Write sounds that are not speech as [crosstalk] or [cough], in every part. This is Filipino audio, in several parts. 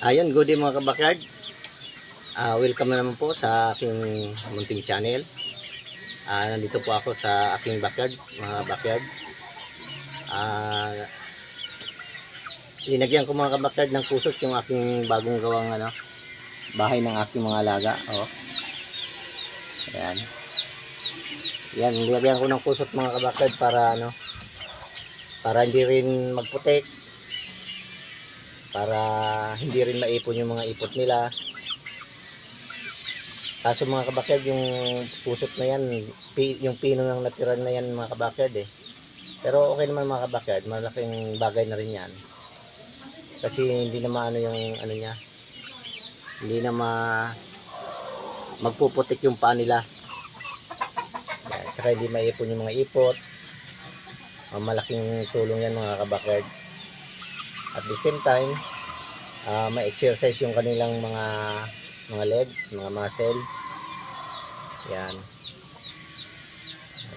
Ayun, good day mga kabakyard. Ah, welcome na naman po sa aking munting channel. Ah, nandito po ako sa aking backyard, mga backyard. Ah, linagyan ko mga kabakyard ng kusot yung aking bagong gawang ano, bahay ng aking mga alaga. Oh. Ayan. Yan, nilagyan ko ng kusot mga kabakyard para ano, para hindi rin magputik para hindi rin maipon yung mga ipot nila. Kaso mga kabakyard, yung pusot na yan, yung pino ng natira na yan mga kabakyard eh. Pero okay naman mga kabakyard, malaking bagay na rin yan. Kasi hindi na maano yung ano niya, hindi na ma magpuputik yung paa nila. Yan, tsaka hindi maipon yung mga ipot. Malaking tulong yan mga kabakyard. At the same time, ah may exercise yung kanilang mga mga legs, mga muscle. Yan.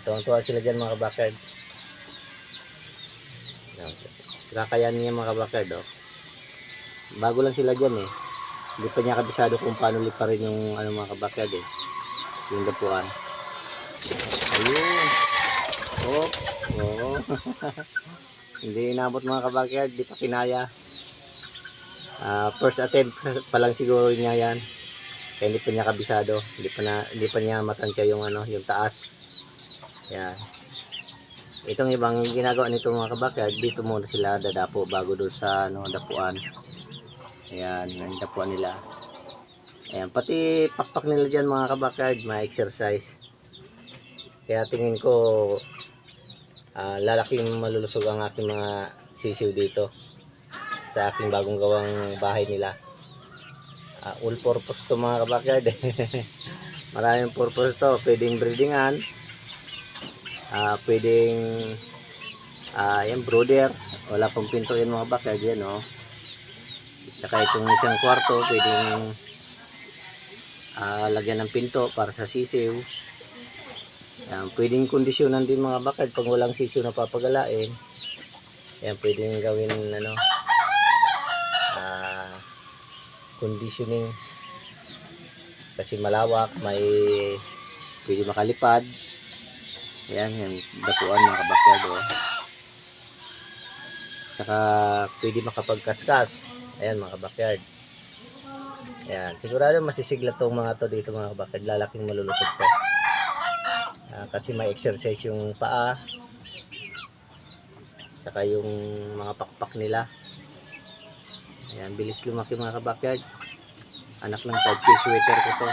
Tuwang-tuwa sila dyan mga kabakard. Yan. Kakayanin niya mga kabakard. Oh. Bago lang sila dyan eh. Hindi pa niya kabisado kung paano liparin yung ano mga kabakard eh. Yung dapuan. Ayun. Oh. Oh. [laughs] Hindi inabot mga kabakyard, di pa kinaya. Ah, first attempt pa lang siguro niya yan. Kaya hindi pa niya kabisado, hindi pa na hindi pa niya matansya yung ano, yung taas. Yan. Itong ibang ginagawa nito mga kabakyard, dito muna sila dadapo bago doon sa ano, dapuan. Ayan, yung dapuan nila. Ayan, pati pakpak nila dyan mga kabakyard, may exercise. Kaya tingin ko Ah, lalaking malulusog ang aking mga sisiw dito sa aking bagong gawang bahay nila. Ah, all purpose to mga kabakyard. [laughs] Maraming purpose to. Pwedeng breedingan. Ah, pwedeng ah, yan, brooder. Wala pang pinto yan mga kabakyard yan, oh. Saka itong isang kwarto, pwedeng ah, lagyan ng pinto para sa sisiw. Yan, pwedeng kondisyonan din mga bakad pag walang sisiw na papagalain. Yan, pwedeng gawin ano, ah, conditioning. Kasi malawak, may pwede makalipad. Yan, yan, dapuan mga kabakyard. Oh. Saka pwede makapagkaskas. Ayan mga kabakyard. Yan, sigurado masisigla tong mga to dito mga kabakyard. Lalaking malulusog to. Ah, kasi may exercise yung paa saka yung mga pakpak nila. Ayan bilis lumaki mga kabakyard anak ng 5 piece sweater ko to.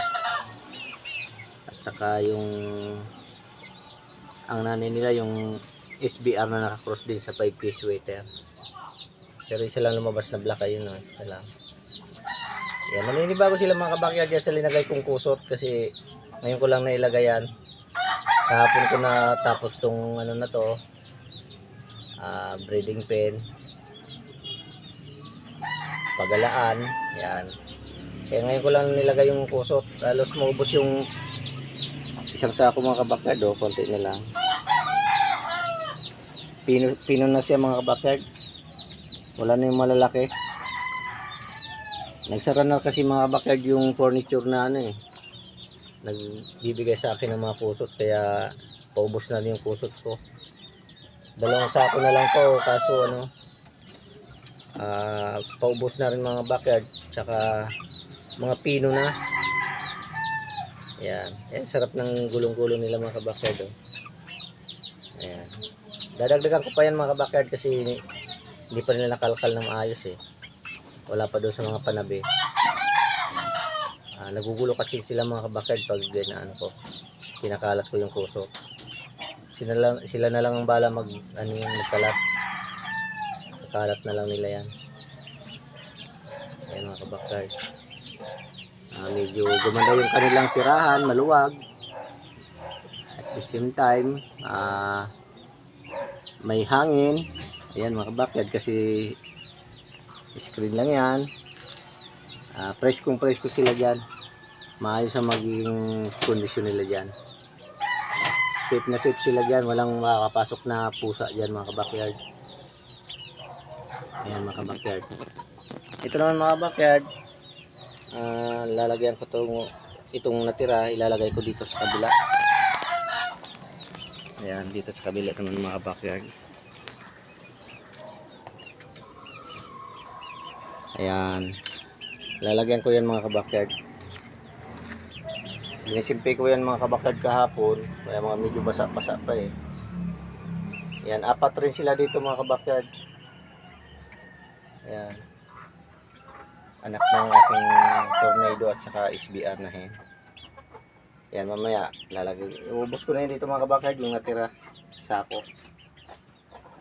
At saka yung ang nanay nila yung SBR na nakakross din sa 5 piece sweater. Pero isa lang lumabas na black ayun no? isa lang. Yan naninibago sila mga kabakyard sa linagay kong kusot kasi ngayon ko lang nailagay yan kahapon ko na tapos tong ano na to ah, breeding pen. Pagalaan yan. Kaya ngayon ko lang nilagay yung kusot halos maubos yung isang sako mga kabakyard oh, konti na lang. Pino, pino na siya mga kabakyard wala na yung malalaki. Nagsara na kasi mga kabakyard yung furniture na ano eh nagbibigay sa akin ng mga kusot kaya paubos na rin yung kusot ko. Dalawang sako na lang to kaso ano ah paubos na rin mga backyard tsaka mga pino na. Yan yan sarap ng gulong-gulong nila mga kabakyard oh. ayan. Dadagdagan ko pa yan mga kabakyard kasi hindi, pa nila nakalkal ng maayos eh. Wala pa doon sa mga panabi nagugulo kasi sila mga kabakard pag ano ko kinakalat ko yung kuso sila, lang, sila na lang ang bala mag ano yung magkalat. Kalat na lang nila yan. Ayan mga kabakard ah, medyo gumanda yung kanilang tirahan maluwag. At the same time ah, may hangin. Ayan mga kabakard kasi screen lang yan. Ah, fresh kung fresh ko sila dyan. Maayos ang magiging kondisyon nila dyan. Safe na safe sila dyan. Walang makakapasok na pusa dyan mga kabakyard. Ayan mga kabakyard. Ito naman mga backyard. Ah, lalagyan ko tong itong natira, ilalagay ko dito sa kabila. Ayan, dito sa kabila naman mga backyard. Ayan. Lalagyan ko yan mga kabakyard. Binisimpi ko yan mga kabakyard kahapon. Kaya mga medyo basa-basa pa eh. Yan, apat rin sila dito mga kabakyard. Ayan. Anak ng aking tornado at saka SBR na hen. Yan, mamaya, lalagay. Iubos ko na yun dito mga kabakyard, yung natira sa sako.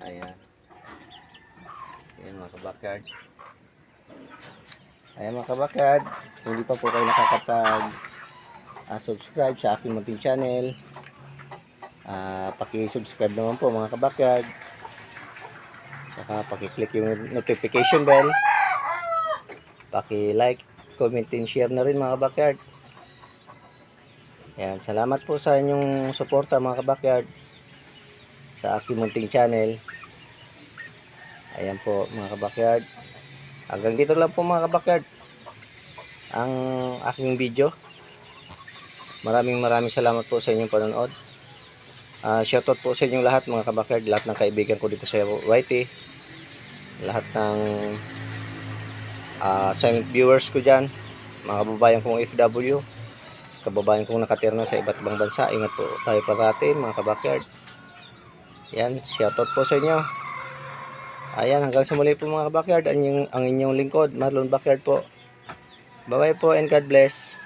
Ayan. Ayan mga kabakyard. Ayan mga kabakyard, kung hindi pa po kayo nakakapag ah, subscribe sa aking munting channel, ah, paki-subscribe naman po mga kabakyard. Saka paki-click yung notification bell. Paki-like, comment, and share na rin mga kabakyard. Ayan, salamat po sa inyong suporta mga kabakyard sa aking munting channel. Ayan po mga kabakyard. Hanggang dito lang po mga kabakyard ang aking video. Maraming maraming salamat po sa inyong panonood. Ah, shoutout po sa inyong lahat mga kabakyard, lahat ng kaibigan ko dito sa YT. Lahat ng ah, silent viewers ko dyan, mga kababayan kong FW, kababayan kong nakatira na sa iba't ibang bansa. Ingat po tayo parati mga kabakyard. Yan, shoutout po sa inyo. Ayan, hanggang sa muli po mga kabakyard, ang inyong, ang inyong lingkod, Marlon Backyard po. Bye-bye po and God bless.